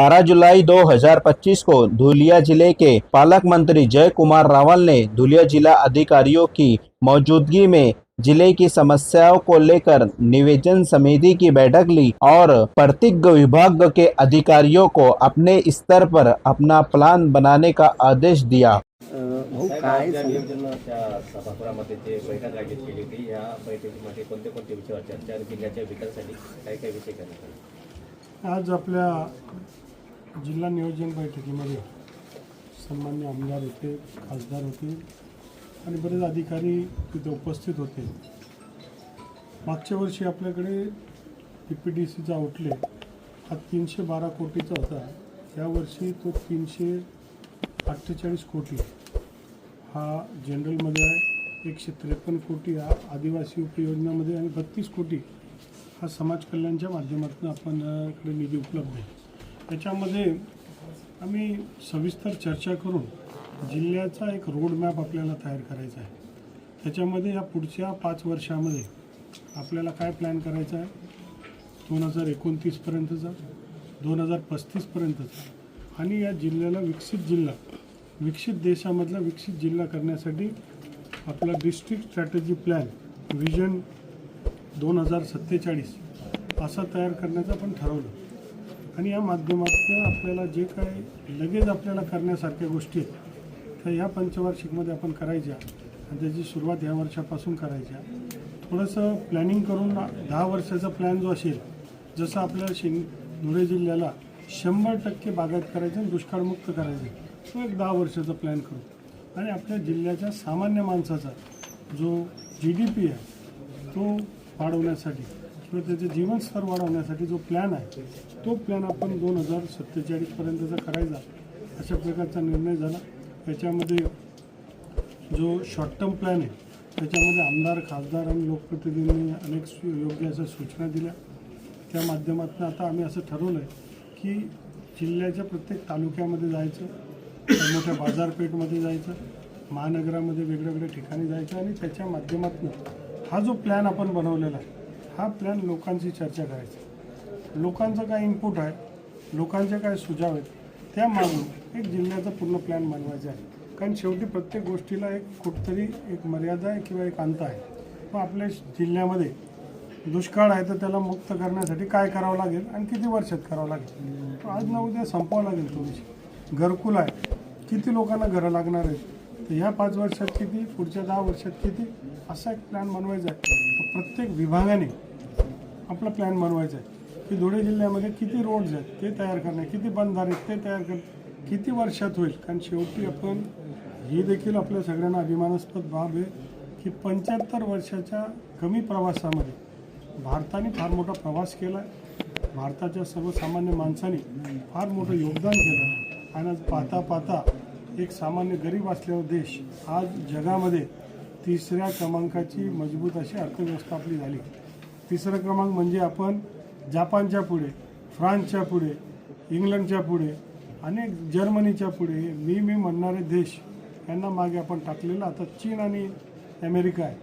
12 जुलाई 2025 को धुलिया ज़िले के पालक मंत्री जय कुमार रावल ने धुलिया जिला अधिकारियों की मौजूदगी में ज़िले की समस्याओं को लेकर निवेदन समिति की बैठक ली और प्रत्येक विभाग के अधिकारियों को अपने स्तर पर अपना प्लान बनाने का आदेश दिया। आज आपल्या जिल्हा नियोजन बैठकीमध्ये सन्मान्य आमदार होते खासदार होते आणि बरेच अधिकारी तिथे उपस्थित होते. मागच्या वर्षी आपल्याकडे पी पी डी सीचा आउटलेट हा तीनशे बारा कोटीचा होता. यावर्षी तो तीनशे अठ्ठेचाळीस कोटी. हा जनरलमध्ये आहे एकशे त्रेपन्न कोटी हा आदिवासी उपयोजनामध्ये आणि बत्तीस कोटी हा समाज कल्याणच्या माध्यमातून आपण निधी उपलब्ध आहे. त्याच्यामध्ये आम्ही सविस्तर चर्चा करून जिल्ह्याचा एक रोडमॅप आपल्याला तयार करायचा आहे. त्याच्यामध्ये या पुढच्या पाच वर्षामध्ये आपल्याला काय प्लॅन करायचा आहे? दोन हजार एकोणतीसपर्यंतचा दोन हजार पस्तीसपर्यंतचा आणि या जिल्ह्याला विकसित जिल्हा विकसित देशामधला विकसित जिल्हा करण्यासाठी आपला डिस्ट्रिक्ट स्ट्रॅटेजी प्लॅन विजन दोन हजार सत्तेचाळीस असा तयार करण्याचं आपण ठरवलं. आणि या माध्यमातून आपल्याला जे काय लगेच आपल्याला करण्यासारख्या गोष्टी आहेत त्या ह्या पंचवार्षिकमध्ये आपण करायच्या. आणि त्याची सुरुवात ह्या वर्षापासून करायच्या. थोडंसं प्लॅनिंग करून दहा वर्षाचा प्लॅन जो असेल जसं आपल्या शिंग धुळे जिल्ह्याला शंभर टक्के बागायत करायचं आणि दुष्काळमुक्त करायचं तो एक दहा वर्षाचा प्लॅन करू. आणि आपल्या जिल्ह्याच्या सामान्य माणसाचा जो जी डी पी आहे तो वाढवण्यासाठी तर त्याचे जीवनस्तर वाढवण्यासाठी जो प्लॅन आहे तो प्लॅन आपण दोन हजार सत्तेचाळीसपर्यंतचा करायचा अशा प्रकारचा निर्णय झाला. त्याच्यामध्ये जो शॉर्ट टर्म प्लॅन आहे त्याच्यामध्ये आमदार खासदार आणि लोकप्रतिनिधींनी अनेक सु योग्य अशा सूचना दिल्या. त्या माध्यमातून आता आम्ही असं ठरवलं आहे की जिल्ह्याच्या प्रत्येक तालुक्यामध्ये जायचं मोठ्या बाजारपेठमध्ये जायचं महानगरामध्ये वेगवेगळ्या ठिकाणी जायचं आणि त्याच्या माध्यमातून हा जो प्लॅन आपण बनवलेला आहे हा प्लॅन लोकांची चर्चा करायचा. लोकांचं काय इनपुट आहे लोकांचे काय सुझाव आहेत त्या मागून एक जिल्ह्याचा पूर्ण प्लॅन बनवायचा आहे. कारण शेवटी प्रत्येक गोष्टीला एक कुठतरी एक मर्यादा आहे किंवा एक अंत आहे. मग आपल्या जिल्ह्यामध्ये दुष्काळ आहे तर त्याला मुक्त करण्यासाठी काय करावं लागेल आणि किती वर्षात करावं लागेल? आज ना उद्या संपावं लागेल थोडीशी घरकुल आहे. किती लोकांना घरं लागणार आहेत? तर ह्या पाच वर्षात किती पुढच्या दहा वर्षात किती असा एक प्लॅन बनवायचा आहे. प्रत्येक विभागाने आपला प्लॅन बनवायचा आहे. की धुळे जिल्ह्यामध्ये किती रोड्स आहेत ते तयार करणे किती बंधारे आहेत ते तयार कर किती वर्षात होईल? कारण शेवटी आपण ही देखील आपल्या सगळ्यांना अभिमानास्पद बाब आहे की पंच्याहत्तर वर्षाच्या कमी प्रवासामध्ये भारताने फार मोठा प्रवास केला. आहे भारताच्या सर्वसामान्य माणसाने फार मोठं योगदान केलं. आणि आज पाहता पाहता एक सामान्य गरीब असलेला देश आज जगामध्ये तिसऱ्या क्रमांकाची मजबूत अशी अर्थव्यवस्था आपली झाली. तिसरा क्रमांक म्हणजे आपण जापानच्या पुढे फ्रान्सच्या पुढे इंग्लंडच्या पुढे अनेक जर्मनीच्या पुढे मी मी म्हणणारे देश यांना मागे आपण टाकलेलं आता चीन आणि अमेरिका आहे.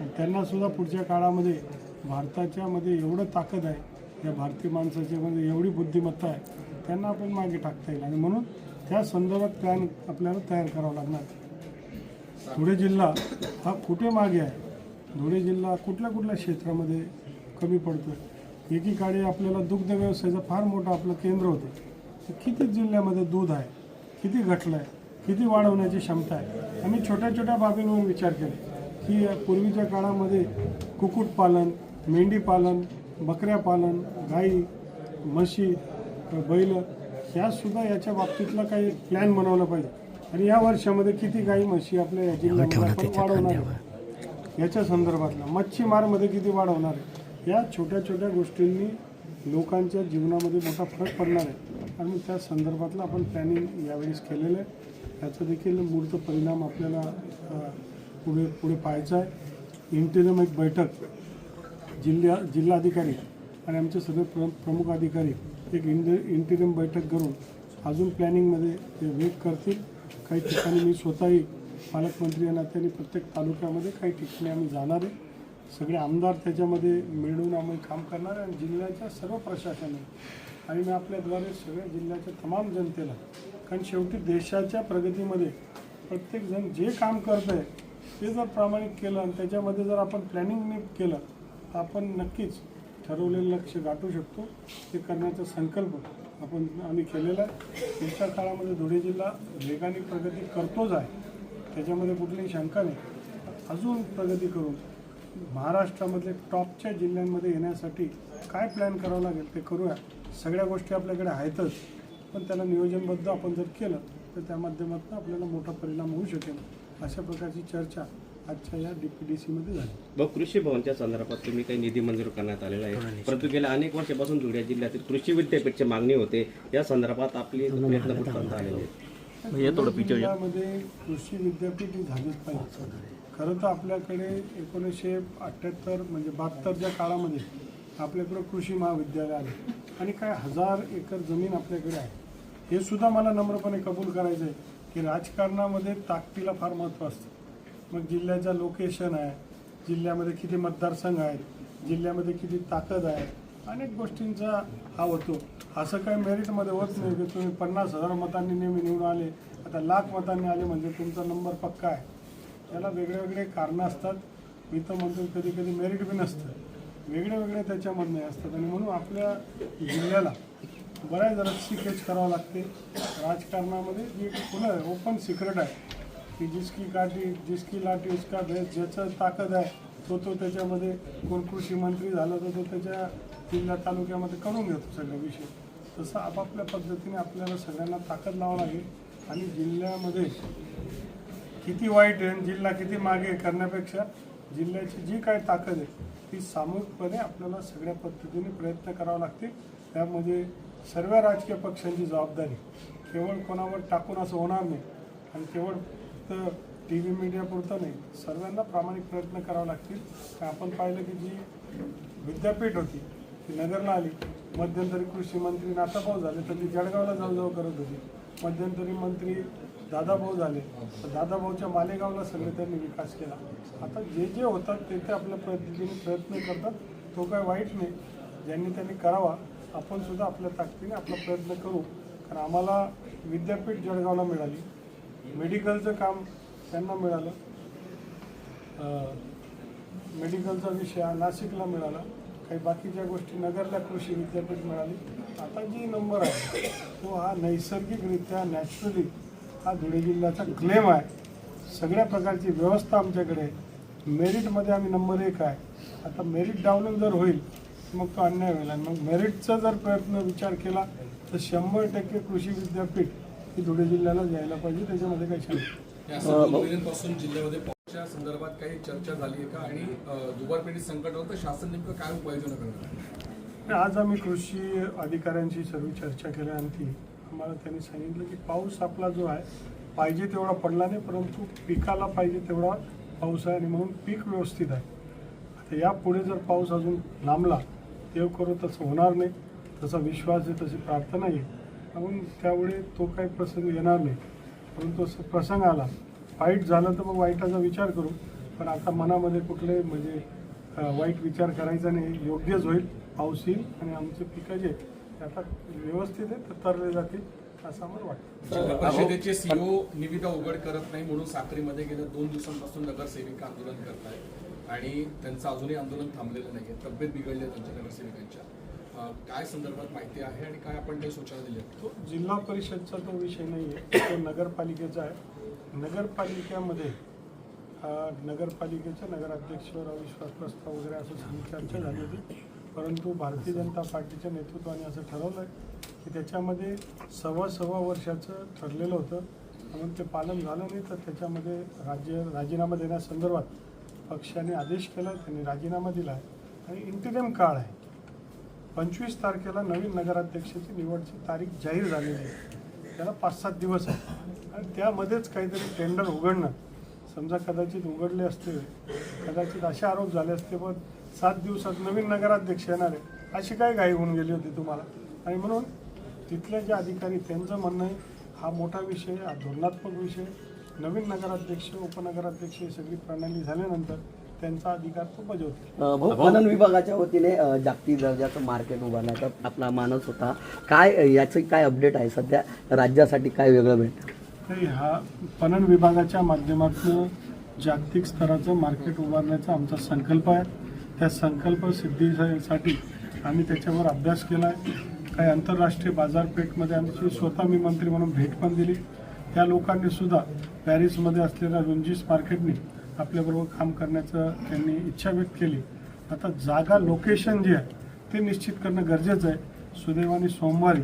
आणि त्यांनासुद्धा पुढच्या काळामध्ये भारताच्यामध्ये एवढं ताकद आहे या भारतीय माणसाच्यामध्ये एवढी बुद्धिमत्ता आहे त्यांना आपण मागे टाकता येईल. आणि म्हणून त्या संदर्भात प्लॅन आपल्याला तयार करावा लागणार. धुळे जिल्हा हा कुठे मागे आहे? धुळे जिल्हा कुठल्या कुठल्या क्षेत्रामध्ये कमी पडतो एकीकडे आपल्याला दुग्ध व्यवसायाचं फार मोठं आपलं केंद्र होतं. तर किती जिल्ह्यामध्ये दूध आहे? किती घटलं आहे? किती वाढवण्याची क्षमता आहे? आम्ही छोट्या छोट्या बाबींवर विचार केला. की पूर्वीच्या काळामध्ये कुक्कुटपालन मेंढीपालन बकऱ्या पालन गाई म्हशी बैल ह्यासुद्धा याच्या बाबतीतला काही प्लॅन बनवला पाहिजे. आणि या वर्षामध्ये किती गाई म्हशी आपल्या या जिल्ह्यामध्ये वाढवणार. याच्या संदर्भातला. मच्छीमारमध्ये किती वाढवणार आहे? या छोट्या छोट्या गोष्टींनी लोकांच्या जीवनामध्ये मोठा फरक पडणार आहे. आणि त्या संदर्भातलं आपण प्लॅनिंग यावेळेस केलेलं आहे. याचा देखील मूर्त परिणाम आपल्याला पुढे पुढे पाहायचा आहे. इंटिरियम एक बैठक जिल्हा जिल्हाधिकारी आणि आमचे सगळे प्र प्रमुख अधिकारी एक इंड इंटिरियम बैठक करून अजून प्लॅनिंगमध्ये ते वेग करतील. काही ठिकाणी मी स्वतःही पालकमंत्री या नात्याने प्रत्येक तालुक्यामध्ये काही ठिकाणी आम्ही जाणार आहे. सगळे आमदार त्याच्यामध्ये मिळून आम्ही काम करणार आहे आणि जिल्ह्याच्या सर्व प्रशासनाने आणि मी आपल्याद्वारे सगळ्या जिल्ह्याच्या तमाम जनतेला कारण शेवटी देशाच्या प्रगतीमध्ये प्रत्येकजण जे काम करत आहे ते जर प्रामाणिक केलं आणि त्याच्यामध्ये जर आपण प्लॅनिंगने केलं तर आपण नक्कीच ठरवलेलं लक्ष गाठू शकतो. ते करण्याचा संकल्प आपण आम्ही केलेला आहे. पुढच्या काळामध्ये धुळे जिल्हा वेगाने प्रगती करतोच आहे. त्याच्यामध्ये कुठलीही शंका नाही. अजून प्रगती करून महाराष्ट्रामधले टॉपच्या जिल्ह्यांमध्ये येण्यासाठी काय प्लॅन करावं लागेल ते करूया. सगळ्या गोष्टी आपल्याकडे आहेतच. पण त्याला नियोजनबद्ध आपण जर केलं तर त्या माध्यमातून आपल्याला मोठा परिणाम होऊ शकेल. अशा प्रकारची चर्चा आजच्या या डी पी डी सीमध्ये झाली कृषी भवनच्या संदर्भात तुम्ही काही निधी मंजूर करण्यात आलेला आहे. परंतु गेल्या अनेक वर्षापासून धुळे जिल्ह्यातील कृषी विद्यापीठची मागणी होते. या संदर्भात आपली प्रयत्न कुठपर्यंत आलेले आहेत. कृषी विद्यापीठ ही झालीच पाहिजे. खरं तर आपल्याकडे एकोणीसशे अठ्ठ्याहत्तर म्हणजे बहात्तरच्या काळामध्ये आपल्याकडे कृषी महाविद्यालय आले. आणि काय हजार एकर जमीन आपल्याकडे आहे. हे सुद्धा मला नम्रपणे कबूल करायचं आहे की राजकारणामध्ये ताकदीला फार महत्त्व असतं. मग जिल्ह्याचं लोकेशन आहे. जिल्ह्यामध्ये किती मतदारसंघ आहेत. जिल्ह्यामध्ये किती ताकद आहे. अनेक गोष्टींचा हा होतो. असं काही मेरिटमध्ये होत नाही की तुम्ही पन्नास हजार मतांनी नेहमी निवडून आले. आता लाख मतांनी आले म्हणजे तुमचा नंबर पक्का आहे. त्याला वेगळे वेगळे कारणं असतात. मी तर म्हणतो कधी कधी मेरिट बी नसतं. वेगळे वेगळे त्याच्यामधनं असतात. आणि म्हणून आपल्या जिल्ह्याला बऱ्याच जरा सिकेच करावं लागते. राजकारणामध्ये जी पुन्हा ओपन सिक्रेट आहे. की जिसकी काठी जिसकी लाठी उसका भेद ज्याचं ताकद आहे तो तो त्याच्यामध्ये कोण कृषी मंत्री झाला तर तो त्याच्या जिल्हा तालुक्यामध्ये करून घेतो सगळे विषय. तसं आपापल्या पद्धतीने आपल्याला सगळ्यांना ताकद लावावं लागेल. आणि जिल्ह्यामध्ये किती वाईट आहे आणि जिल्हा किती मागे आहे करण्यापेक्षा जिल्ह्याची जी काय ताकद आहे ती सामूहिकपणे आपल्याला सगळ्या पद्धतीने प्रयत्न करावा लागते त्यामध्ये सर्व राजकीय पक्षांची जबाबदारी केवळ कोणावर टाकून असं होणार नाही. आणि केवळ फक्त टी व्ही मीडियापुरतं नाही. सर्वांना प्रामाणिक प्रयत्न करावे लागतील. आपण पाहिलं की जी विद्यापीठ होती ती नगरला आली. मध्यंतरी कृषी मंत्री नाताभाऊ झाले तर ती जळगावला जाऊ जाऊ करत होती. मध्यंतरी मंत्री दादाभाऊ झाले. तर दादाभाऊच्या मालेगावला सगळे त्यांनी विकास केला. आता जे जे होतात ते ते आपल्या पद्धतीने प्रयत्न करतात. तो काय वाईट नाही. ज्यांनी त्यांनी करावा आपण सुद्धा आपल्या ताकदीने आपला प्रयत्न करू. कारण आम्हाला विद्यापीठ जळगावला मिळाली. मेडिकलचं काम त्यांना मिळालं. मेडिकलचा विषय हा नाशिकला मिळाला. काही बाकीच्या गोष्टी नगरला कृषी विद्यापीठ मिळाली. आता जी नंबर आहे तो हा नैसर्गिकरित्या नॅचरली हा धुळे जिल्ह्याचा क्लेम आहे. सगळ्या प्रकारची व्यवस्था आमच्याकडे मेरिटमध्ये आम्ही नंबर एक आहे. आता मेरिट डाऊन जर होईल मग तो अन्याय होईल. आणि मग मेरिटचा जर प्रयत्न विचार केला तर शंभर टक्के कृषी विद्यापीठ ही धुळे जिल्ह्याला द्यायला पाहिजे त्याच्यामध्ये काही शंका महिन्यांपासून जिल्ह्यामध्ये पावसाच्या संदर्भात काही चर्चा झाली आहे का? आणि अ, दुबार पेढी संकट होतं शासन नेमकं काय उपाययोजना करणार? आज आम्ही कृषी अधिकाऱ्यांशी सर्व चर्चा केल्यानंतर आम्हाला त्यांनी सांगितलं की पाऊस आपला जो आहे पाहिजे तेवढा पडला नाही परंतु पिकाला पाहिजे तेवढा पाऊस आहे आणि म्हणून पीक व्यवस्थित आहे. आता यापुढे जर पाऊस अजून लांबला देव करू तसं होणार नाही. तसा विश्वास आहे तशी प्रार्थना आहे. म्हणून त्यामुळे तो काही प्रसंग येणार नाही. परंतु असं प्रसंग आला. वाईट झालं तर मग वाईटाचा विचार करू. पण आता मनामध्ये कुठले म्हणजे वाईट विचार करायचा नाही. योग्यच होईल. पाऊस येईल आणि आमचे पिकं जे आहेत, ते आता व्यवस्थित आहे तरले जातील असं आम्हाला वाटतं. परिषदेचे सीओ निविदा उघड करत नाही म्हणून साखरीमध्ये गेल्या दोन दिवसांपासून नगरसेविका आंदोलन करत आहेत आणि त्यांचं अजूनही आंदोलन थांबलेलं नाही आहे तब्येत बिघडली आहे त्यांच्या नगरसेविकांच्या. काय संदर्भात माहिती आहे आणि काय आपण काही सूचना दिल्या तो जिल्हा परिषदचा तो विषय नाही आहे. तो नगरपालिकेचा आहे. नगरपालिकेमध्ये अ, नगरपालिकेच्या नगराध्यक्षावर अविश्वास प्रस्ताव वगैरे असं चर्चा झाली होती. परंतु भारतीय जनता पार्टीच्या नेतृत्वाने असं ठरवलं आहे की त्याच्यामध्ये सव्वा सव्वा वर्षाचं ठरलेलं होतं. म्हणून ते पालन झालं नाही तर त्याच्यामध्ये राज्य राजीनामा देण्यासंदर्भात पक्षाने आदेश केला त्यांनी राजीनामा दिला आहे. आणि इंटिरियम काळ आहे. पंचवीस तारखेला नवीन नगराध्यक्षाची निवडची तारीख जाहीर झालेली आहे. त्याला पाच सात दिवस आहे आणि त्यामध्येच काहीतरी टेंडर उघडणं. समजा कदाचित उघडले असते कदाचित असे आरोप झाले असते पण सात दिवसात नवीन नगराध्यक्ष येणार आहे अशी काय घाई होऊन गेली होती तुम्हाला? आणि म्हणून तिथले जे अधिकारी त्यांचं म्हणणं आहे हा मोठा विषय हा धोरणात्मक विषय नवीन नगराध्यक्ष उपनगराध्यक्ष ही सगळी प्रणाली झाल्यानंतर त्यांचा अधिकार तो बजावतील. भाऊ विभागाच्या वतीने अ, जागतिक दर्जाचं मार्केट उभारण्याचा आपला मानस होता. काय याचं काय अपडेट आहे? सध्या राज्यासाठी काय वेगळं भेटतं? तरी हा पणन विभागाच्या माध्यमातून जागतिक स्तराचं मार्केट उभारण्याचा आमचा संकल्प आहे. त्या संकल्प सिद्धीसाठी आम्ही त्याच्यावर अभ्यास केला आहे. काही आंतरराष्ट्रीय बाजारपेठमध्ये आमची स्वतः मी मंत्री म्हणून भेट पण दिली. त्या लोकांनी सुद्धा पॅरिसमध्ये असलेल्या रुंजीस मार्केटनी आपल्याबरोबर काम करण्याचं त्यांनी इच्छा व्यक्त केली. आता जागा लोकेशन जे आहे ते निश्चित करणं गरजेचं आहे. सुदैवाने सोमवारी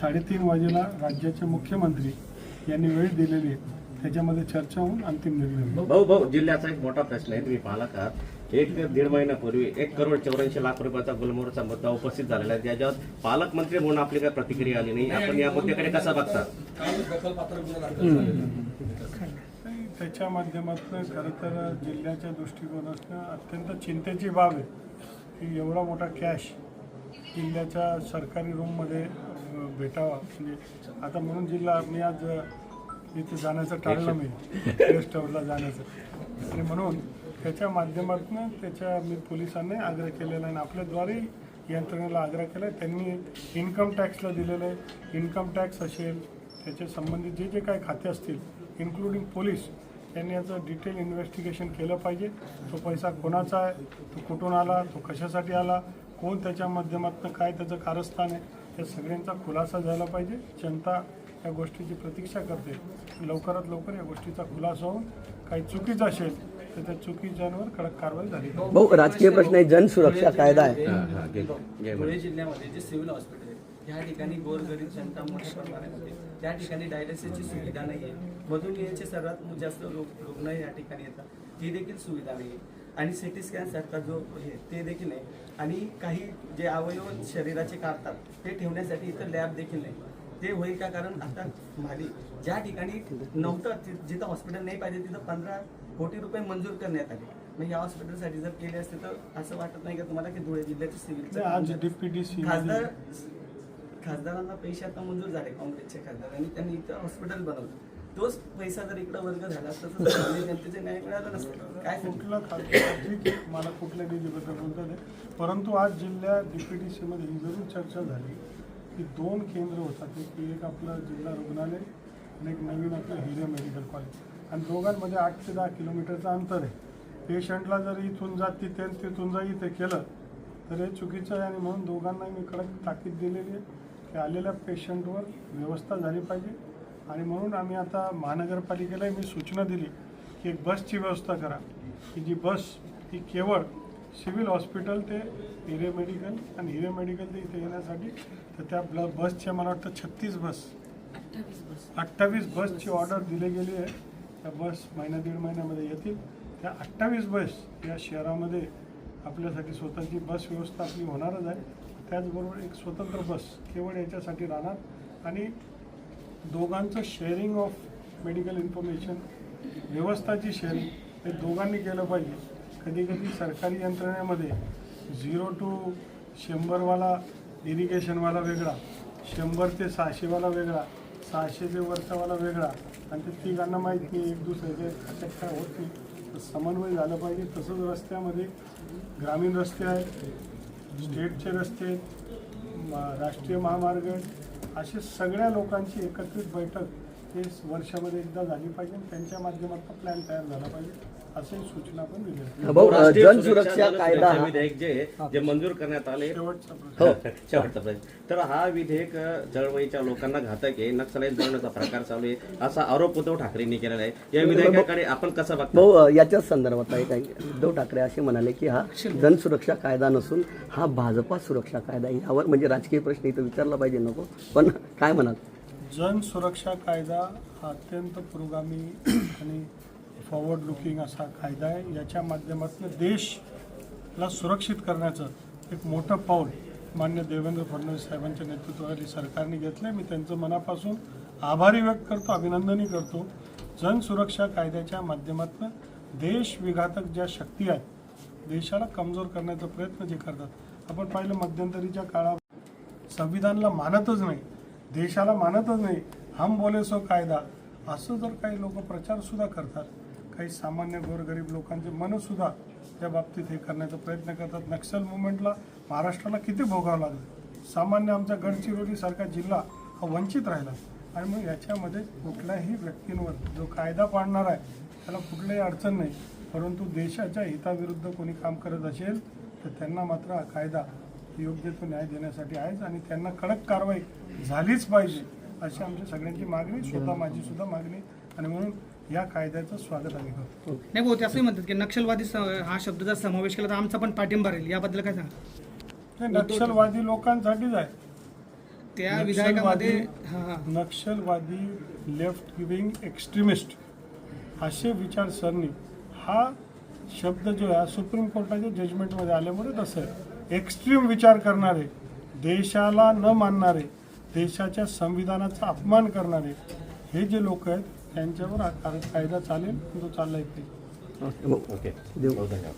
साडेतीन वाजेला राज्याचे मुख्यमंत्री यांनी वेळ दिलेली आहे. त्याच्यामध्ये चर्चा होऊन अंतिम निर्णय. भाऊ भाऊ जिल्ह्याचा एक मोठा प्रश्न आहे. तुम्ही पाहिला का? एक ते दीड महिन्यापूर्वी एक करोड चौऱ्याऐंशी लाख रुपयाचा गुलमोहरचा मुद्दा उपस्थित झालेला आहे. त्याच्यावर पालकमंत्री म्हणून आपली काही प्रतिक्रिया आली नाही. आपण या मुद्द्याकडे कसा बघता? त्याच्या माध्यमातून खरं तर जिल्ह्याच्या दृष्टिकोनातून अत्यंत चिंतेची बाब आहे की एवढा मोठा कॅश जिल्ह्याच्या सरकारी रूममध्ये भेटावा. म्हणजे आता म्हणून जिल्हा मी आज इथे जाण्याचं टाळलं मी. गेस्ट हाऊसला जाण्याचं. आणि म्हणून त्याच्या माध्यमातून त्याच्या मी पोलिसांनी आग्रह केलेला आहे. आणि आपल्याद्वारे यंत्रणेला आग्रह केला आहे. त्यांनी इन्कम टॅक्सला दिलेलं आहे. इन्कम टॅक्स असेल त्याच्या संबंधित जे जे काही खाते असतील इन्क्लुडिंग पोलीस यांनी याचं डिटेल इन्व्हेस्टिगेशन केलं पाहिजे. तो पैसा कोणाचा आहे? तो कुठून आला? तो कशासाठी आला? कोण त्याच्या माध्यमातून काय त्याचं कारस्थान आहे? या सगळ्यांचा खुलासा झाला पाहिजे. जनता या गोष्टीची प्रतीक्षा करते. लवकरात लवकर या गोष्टीचा खुलासा होऊन काही चुकीचं असेल तर त्या चुकीच्यांवर कडक कारवाई झाली पाहिजे. भाऊ राजकीय प्रश्न आहे जनसुरक्षा कायदा आहे. धुळे जिल्ह्यामध्ये जे सिव्हिल हॉस्पिटल आहे ह्या ठिकाणी गोरगरीब जनता मोठ्या प्रमाणामध्ये त्या ठिकाणी डायलिसिसची सुविधा नाही आहे मधून याचे सर्वात जास्त लोक रुग्ण या ठिकाणी येतात. ही देखील सुविधा नाही आहे आणि सिटी स्कॅन सारखा जो हे ते देखील नाही. आणि काही जे अवयव शरीराचे काढतात ते ठेवण्यासाठी इथं लॅब देखील नाही. ते होईल का? कारण आता माली ज्या ठिकाणी नव्हतं ति- जिथं हॉस्पिटल नाही पाहिजे तिथं पंधरा कोटी रुपये मंजूर करण्यात आले. मग या हॉस्पिटलसाठी जर केले असते तर असं वाटत नाही का तुम्हाला की धुळे जिल्ह्याचे? डीपीडीसी खासदार खासदारांना पैसे आता मंजूर झाले काँग्रेसचे खासदारांनी त्यांनी इथं हॉस्पिटल बनवलं. तोच पैसा जर इकडं वर्ग झाला असता तर सामान्य जनतेचे न्याय मिळाला नसतं. काय कुठला खासदार? ठीक आहे मला कुठल्या निधीबद्दल बोलता नाही. परंतु आज जिल्ह्यात DPDC मध्ये ही जरूर चर्चा झाली की दोन केंद्र होतात. एक एक आपलं जिल्हा रुग्णालय आणि एक नवीन आपलं हिरे मेडिकल कॉलेज. आणि दोघांमध्ये आठ ते दहा किलोमीटरचं अंतर आहे. पेशंटला जर इथून जात तिथे तिथून जा इथे केलं तर हे चुकीचं आहे आणि म्हणून दोघांना मी कडक ताकीद दिलेली आहे. की आलेल्या पेशंटवर व्यवस्था झाली पाहिजे. आणि म्हणून आम्ही आता महानगरपालिकेला मी सूचना दिली की एक बसची व्यवस्था करा. की जी बस ही केवळ सिव्हिल हॉस्पिटल ते हिरे मेडिकल आणि हिरे मेडिकल ते इथे येण्यासाठी तर त्या ब्ल बसच्या मला वाटतं छत्तीस बस. अठ्ठावीस बसची ऑर्डर दिली गेली आहे. त्या बस महिना दीड महिन्यामध्ये येतील. त्या अठ्ठावीस बस या शहरामध्ये आपल्यासाठी स्वतःची बस व्यवस्था आपली होणारच आहे. त्याचबरोबर एक स्वतंत्र बस केवळ याच्यासाठी राहणार. आणि दोघांचं शेअरिंग ऑफ मेडिकल इन्फॉर्मेशन व्यवस्थाची शेअरिंग हे दोघांनी केलं पाहिजे. कधी कधी सरकारी यंत्रणेमध्ये झिरो टू शंभरवाला इरिगेशनवाला वेगळा शंभर ते सहाशेवाला वेगळा सहाशे ते वरचावाला वेगळा आणि ते तिघांना माहीत नाही एक दुसऱ्याचे खात्यात काय होत नाही. तर समन्वय झालं पाहिजे. तसंच रस्त्यामध्ये ग्रामीण रस्ते आहेत. स्टेटचे रस्ते म- राष्ट्रीय महामार्ग असे सगळ्या लोकांची एकत्रित बैठक हे वर्षामध्ये एकदा झाली पाहिजे आणि त्यांच्या माध्यमातून प्लॅन तयार झाला पाहिजे. असे सूचना पण दिल्या. आहेत. भाऊ अ, राष्ट्रीय जनसुरक्षा सुरक्षा कायदा हा. विधेयक जे जे मंजूर करण्यात आले शेवटचा प्रश्न. हो. शेवटचा प्रश्न. तर हा विधेयक चळवळीच्या लोकांना घातक आहे नक्षलाईत बनवण्याचा प्रकार चालू आहे असा आरोप उद्धव ठाकरेंनी केलेला आहे. या विधेयकाकडे आपण कसं बघतो? भाऊ अ, याच्याच संदर्भात आहे काही उद्धव ठाकरे असे म्हणाले की हा जनसुरक्षा कायदा नसून हा भाजपा सुरक्षा कायदा आहे. यावर म्हणजे राजकीय प्रश्न इथं विचारला पाहिजे नको. पण काय म्हणाल? जन सुरक्षा कायदा हा अत्यंत पुरोगामी आणि फॉरवर्ड लुकिंग असा कायदा आहे. याच्या माध्यमातून देशला सुरक्षित करण्याचं एक मोठं पाऊल मान्य देवेंद्र फडणवीस साहेबांच्या नेतृत्वाखाली सरकारने घेतलं मी त्यांचं मनापासून आभारी व्यक्त करतो अभिनंदनही करतो. जन सुरक्षा कायद्याच्या माध्यमातून देश विघातक ज्या शक्ती आहेत देशाला कमजोर करण्याचा प्रयत्न जे करतात आपण पाहिलं मध्यंतरीच्या काळात संविधानला मानतच नाही देशाला मानतच नाही. हम बोले सो कायदा. असं जर काही लोक प्रचारसुद्धा करतात काही सामान्य गोरगरीब लोकांचे मन सुद्धा त्या बाबतीत हे करण्याचा प्रयत्न करतात. नक्षल मुवमेंटला महाराष्ट्राला किती भोगावं लागलं? सामान्य आमचा गडचिरोलीसारखा जिल्हा हा वंचित राहिला. आणि मग याच्यामध्ये कुठल्याही व्यक्तींवर जो कायदा पाळणार आहे त्याला कुठल्याही अडचण नाही. परंतु देशाच्या हिताविरुद्ध कोणी काम करत असेल तर त्यांना मात्र हा कायदा योग्य तो न्याय देण्यासाठी आहेच आणि त्यांना कडक कारवाई झालीच पाहिजे अशी आमच्या सगळ्यांची मागणी स्वतः माझी सुद्धा मागणी. आणि म्हणून या कायद्याचं स्वागत आम्ही करतो. नाही भाऊ ते असंही म्हणतात की नक्षलवादी स- हा शब्दाचा समावेश केला तर आमचा पण पाठिंबा राहील. याबद्दल काय सांगा? नक्षलवादी लोकांसाठीच आहे. त्या विधायकामध्ये नक्षलवादी- हा हा. नक्षलवादी लेफ्ट गिविंग एक्स्ट्रीमिस्ट असे विचारसरणी हा शब्द जो आहे सुप्रीम कोर्टाच्या जजमेंटमध्ये आल्यामुळे तसं आहे. एक्स्ट्रीम विचार करणारे देशाला न मानणारे देशाच्या संविधानाचा अपमान करणारे हे जे लोक आहेत त्यांच्यावर हा कायदा चालेल तो चाललाय पाहिजे ओके. ओके. देऊ धन्यवाद